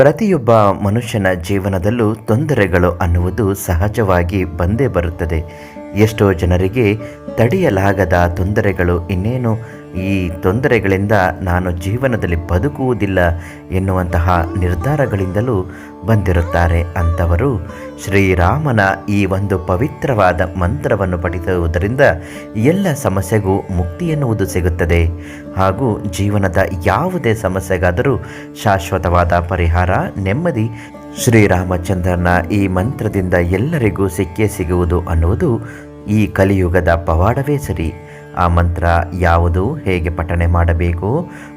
ಪ್ರತಿಯೊಬ್ಬ ಮನುಷ್ಯನ ಜೀವನದಲ್ಲೂ ತೊಂದರೆಗಳು ಅನ್ನುವುದು ಸಹಜವಾಗಿ ಬಂದೇ ಬರುತ್ತದೆ. ಎಷ್ಟೋ ಜನರಿಗೆ ತಡೆಯಲಾಗದ ತೊಂದರೆಗಳು ಇನ್ನೇನು ಈ ತೊಂದರೆಗಳಿಂದ ನಾನು ಜೀವನದಲ್ಲಿ ಬದುಕುವುದಿಲ್ಲ ಎನ್ನುವಂತಹ ನಿರ್ಧಾರಗಳಿಂದಲೂ ಬಂದಿರುತ್ತಾರೆ ಅಂಥವರು ಶ್ರೀರಾಮನ ಈ ಒಂದು ಪವಿತ್ರವಾದ ಮಂತ್ರವನ್ನು ಪಠಿಸುವುದರಿಂದ ಎಲ್ಲ ಸಮಸ್ಯೆಗೂ ಮುಕ್ತಿ ಎನ್ನುವುದು ಸಿಗುತ್ತದೆ. ಹಾಗೂ ಜೀವನದ ಯಾವುದೇ ಸಮಸ್ಯೆಗಾದರೂ ಶಾಶ್ವತವಾದ ಪರಿಹಾರ, ನೆಮ್ಮದಿ ಶ್ರೀರಾಮಚಂದ್ರನ ಈ ಮಂತ್ರದಿಂದ ಎಲ್ಲರಿಗೂ ಸಿಕ್ಕೇ ಸಿಗುವುದು ಅನ್ನುವುದು ಈ ಕಲಿಯುಗದ ಪವಾಡವೇ ಸರಿ. ಆ ಮಂತ್ರ ಯಾವುದು, ಹೇಗೆ ಪಠಣೆ ಮಾಡಬೇಕು,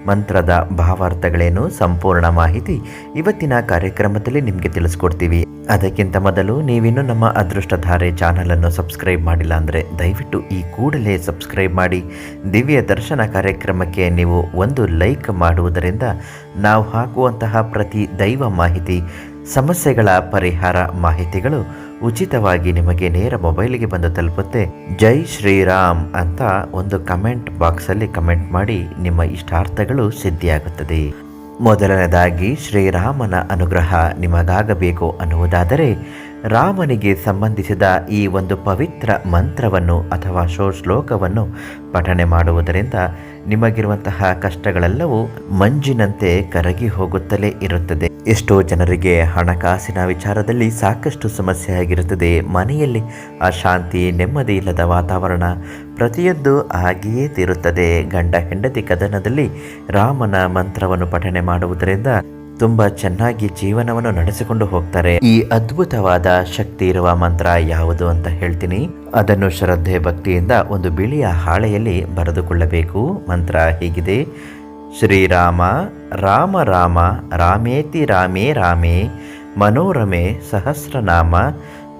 ಮಂತ್ರದ ಭಾವಾರ್ಥಗಳೇನು, ಸಂಪೂರ್ಣ ಮಾಹಿತಿ ಇವತ್ತಿನ ಕಾರ್ಯಕ್ರಮದಲ್ಲಿ ನಿಮಗೆ ತಿಳಿಸ್ಕೊಡ್ತೀವಿ. ಅದಕ್ಕಿಂತ ಮೊದಲು ನೀವಿನ್ನೂ ನಮ್ಮ ಅದೃಷ್ಟಧಾರೆ ಚಾನಲನ್ನು ಸಬ್ಸ್ಕ್ರೈಬ್ ಮಾಡಿಲ್ಲ ಅಂದರೆ ದಯವಿಟ್ಟು ಈ ಕೂಡಲೇ ಸಬ್ಸ್ಕ್ರೈಬ್ ಮಾಡಿ. ದಿವ್ಯ ದರ್ಶನ ಕಾರ್ಯಕ್ರಮಕ್ಕೆ ನೀವು ಒಂದು ಲೈಕ್ ಮಾಡುವುದರಿಂದ ನಾವು ಹಾಕುವಂತಹ ಪ್ರತಿ ದೈವ ಮಾಹಿತಿ, ಸಮಸ್ಯೆಗಳ ಪರಿಹಾರ ಮಾಹಿತಿಗಳು ಉಚಿತವಾಗಿ ನಿಮಗೆ ನೇರ ಮೊಬೈಲಿಗೆ ಬಂದು ತಲುಪುತ್ತೆ. ಜೈ ಶ್ರೀರಾಮ್ ಅಂತ ಒಂದು ಕಮೆಂಟ್ ಬಾಕ್ಸಲ್ಲಿ ಕಮೆಂಟ್ ಮಾಡಿ ನಿಮ್ಮ ಇಷ್ಟಾರ್ಥಗಳು ಸಿದ್ಧಿಯಾಗುತ್ತದೆ. ಮೊದಲನೇದಾಗಿ, ಶ್ರೀರಾಮನ ಅನುಗ್ರಹ ನಿಮಗಾಗಬೇಕು ಅನ್ನುವುದಾದರೆ, ರಾಮನಿಗೆ ಸಂಬಂಧಿಸಿದ ಈ ಒಂದು ಪವಿತ್ರ ಮಂತ್ರವನ್ನು ಅಥವಾ ಶೋ ಶ್ಲೋಕವನ್ನು ಪಠನೆ ಮಾಡುವುದರಿಂದ ನಿಮಗಿರುವಂತಹ ಕಷ್ಟಗಳೆಲ್ಲವೂ ಮಂಜಿನಂತೆ ಕರಗಿ ಹೋಗುತ್ತಲೇ ಇರುತ್ತದೆ. ಎಷ್ಟೋ ಜನರಿಗೆ ಹಣಕಾಸಿನ ವಿಚಾರದಲ್ಲಿ ಸಾಕಷ್ಟು ಸಮಸ್ಯೆ ಆಗಿರುತ್ತದೆ. ಮನೆಯಲ್ಲಿ ಅಶಾಂತಿ, ನೆಮ್ಮದಿ ಇಲ್ಲದ ವಾತಾವರಣ ಪ್ರತಿಯೊಂದು ಆಗಿಯೇ ತೀರುತ್ತದೆ. ಗಂಡ ಹೆಂಡತಿ ಕದನದಲ್ಲಿ ರಾಮನ ಮಂತ್ರವನ್ನು ಪಠನೆ ಮಾಡುವುದರಿಂದ ತುಂಬಾ ಚೆನ್ನಾಗಿ ಜೀವನವನ್ನು ನಡೆಸಿಕೊಂಡು ಹೋಗ್ತಾರೆ. ಈ ಅದ್ಭುತವಾದ ಶಕ್ತಿ ಇರುವ ಮಂತ್ರ ಯಾವುದು ಅಂತ ಹೇಳ್ತೀನಿ. ಅದನ್ನು ಶ್ರದ್ಧೆ ಭಕ್ತಿಯಿಂದ ಒಂದು ಬಿಳಿಯ ಹಾಳೆಯಲ್ಲಿ ಬರೆದುಕೊಳ್ಳಬೇಕು. ಮಂತ್ರ ಹೀಗಿದೆ. ಶ್ರೀರಾಮ, ರಾಮ ರಾಮ, ರಾಮೇತಿ ರಾಮೇ ರಾಮೇ, ಮನೋರಮೆ ಸಹಸ್ರನಾಮ,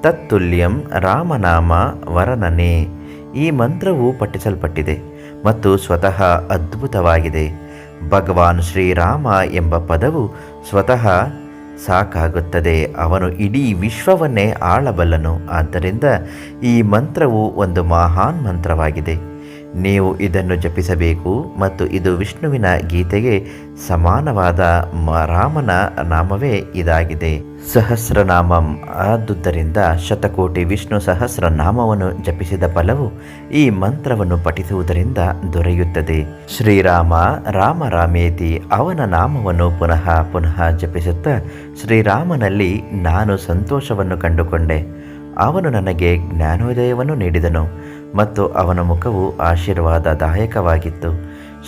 ತತ್ತುಲ್ಯಂ ರಾಮನಾಮ ವರನನೆ. ಈ ಮಂತ್ರವು ಪಠಿಸಲ್ಪಟ್ಟಿದೆ ಮತ್ತು ಸ್ವತಃ ಅದ್ಭುತವಾಗಿದೆ. ಭಗವಾನ್ ಶ್ರೀರಾಮ ಎಂಬ ಪದವು ಸ್ವತಃ ಸಾಕಾಗುತ್ತದೆ. ಅವನು ಇಡೀ ವಿಶ್ವವನ್ನೇ ಆಳಬಲ್ಲನು. ಆದ್ದರಿಂದ ಈ ಮಂತ್ರವು ಒಂದು ಮಹಾನ್ ಮಂತ್ರವಾಗಿದೆ. ನೀವು ಇದನ್ನು ಜಪಿಸಬೇಕು ಮತ್ತು ಇದು ವಿಷ್ಣುವಿನ ಗೀತೆಗೆ ಸಮಾನವಾದ ರಾಮನ ನಾಮವೇ ಇದಾಗಿದೆ. ಸಹಸ್ರನಾಮಂ ಆದುದರಿಂದ ಶತಕೋಟಿ ವಿಷ್ಣು ಸಹಸ್ರನಾಮವನ್ನು ಜಪಿಸಿದ ಫಲವು ಈ ಮಂತ್ರವನ್ನು ಪಠಿಸುವುದರಿಂದ ದೊರೆಯುತ್ತದೆ. ಶ್ರೀರಾಮ ರಾಮ ರಾಮೇತಿ ಅವನ ನಾಮವನ್ನು ಪುನಃ ಪುನಃ ಜಪಿಸುತ್ತಾ ಶ್ರೀರಾಮನಲ್ಲಿ ನಾನು ಸಂತೋಷವನ್ನು ಕಂಡುಕೊಂಡೆ. ಅವನು ನನಗೆ ಜ್ಞಾನೋದಯವನ್ನು ನೀಡಿದನು. ಮತ್ತು ಅವನ ಮುಖವು ಆಶೀರ್ವಾದದಾಯಕವಾಗಿತ್ತು.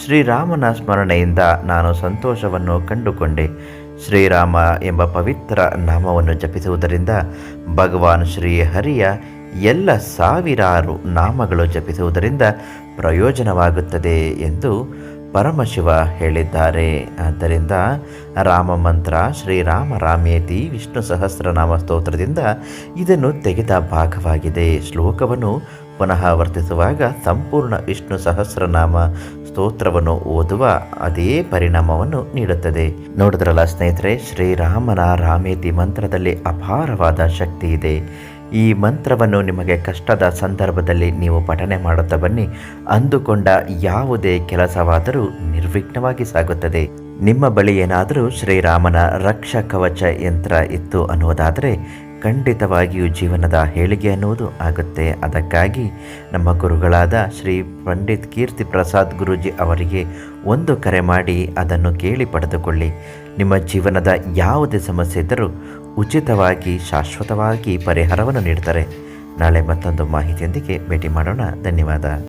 ಶ್ರೀರಾಮನ ಸ್ಮರಣೆಯಿಂದ ನಾನು ಸಂತೋಷವನ್ನು ಕಂಡುಕೊಂಡೆ. ಶ್ರೀರಾಮ ಎಂಬ ಪವಿತ್ರ ನಾಮವನ್ನು ಜಪಿಸುವುದರಿಂದ ಭಗವಾನ್ ಶ್ರೀ ಹರಿಯ ಎಲ್ಲ ಸಾವಿರಾರು ನಾಮಗಳು ಜಪಿಸುವುದರಿಂದ ಪ್ರಯೋಜನವಾಗುತ್ತದೆ ಎಂದು ಪರಮಶಿವ ಹೇಳಿದ್ದಾರೆ. ಆದ್ದರಿಂದ ರಾಮ ಮಂತ್ರ, ಶ್ರೀರಾಮ ರಾಮೇತಿ, ವಿಷ್ಣು ಸಹಸ್ರನಾಮ ಸ್ತೋತ್ರದಿಂದ ಇದನ್ನು ತೆಗೆದ ಭಾಗವಾಗಿದೆ. ಶ್ಲೋಕವನ್ನು ಪುನಃ ವರ್ತಿಸುವಾಗ ಸಂಪೂರ್ಣ ವಿಷ್ಣು ಸಹಸ್ರನಾಮ ಸ್ತೋತ್ರವನ್ನು ಓದುವ ಅದೇ ಪರಿಣಾಮವನ್ನು ನೀಡುತ್ತದೆ. ನೋಡಿದ್ರಲ್ಲ ಸ್ನೇಹಿತರೆ ಶ್ರೀರಾಮನ ರಾಮೇತಿ ಮಂತ್ರದಲ್ಲಿ ಅಪಾರವಾದ ಶಕ್ತಿ ಇದೆ. ಈ ಮಂತ್ರವನ್ನು ನಿಮಗೆ ಕಷ್ಟದ ಸಂದರ್ಭದಲ್ಲಿ ನೀವು ಪಠನೆ ಮಾಡುತ್ತಾ ಬನ್ನಿ. ಅಂದುಕೊಂಡ ಯಾವುದೇ ಕೆಲಸವಾದರೂ ನಿರ್ವಿಘ್ನವಾಗಿ ಸಾಗುತ್ತದೆ. ನಿಮ್ಮ ಬಳಿ ಏನಾದರೂ ಶ್ರೀರಾಮನ ರಕ್ಷ ಕವಚ ಯಂತ್ರ ಇತ್ತು ಅನ್ನುವುದಾದರೆ ಖಂಡಿತವಾಗಿಯೂ ಜೀವನದ ಹೇಳಿಗೆ ಅನ್ನುವುದು ಆಗುತ್ತೆ. ಅದಕ್ಕಾಗಿ ನಮ್ಮ ಗುರುಗಳಾದ ಶ್ರೀ ಪಂಡಿತ್ ಕೀರ್ತಿ ಪ್ರಸಾದ್ ಗುರೂಜಿ ಅವರಿಗೆ ಒಂದು ಕರೆ ಮಾಡಿ ಅದನ್ನು ಕೇಳಿ ಪಡೆದುಕೊಳ್ಳಿ. ನಿಮ್ಮ ಜೀವನದ ಯಾವುದೇ ಸಮಸ್ಯೆ ಇದ್ದರೂ ಉಚಿತವಾಗಿ, ಶಾಶ್ವತವಾಗಿ ಪರಿಹಾರವನ್ನು ನೀಡ್ತಾರೆ. ನಾಳೆ ಮತ್ತೊಂದು ಮಾಹಿತಿಯೊಂದಿಗೆ ಭೇಟಿ ಮಾಡೋಣ. ಧನ್ಯವಾದ.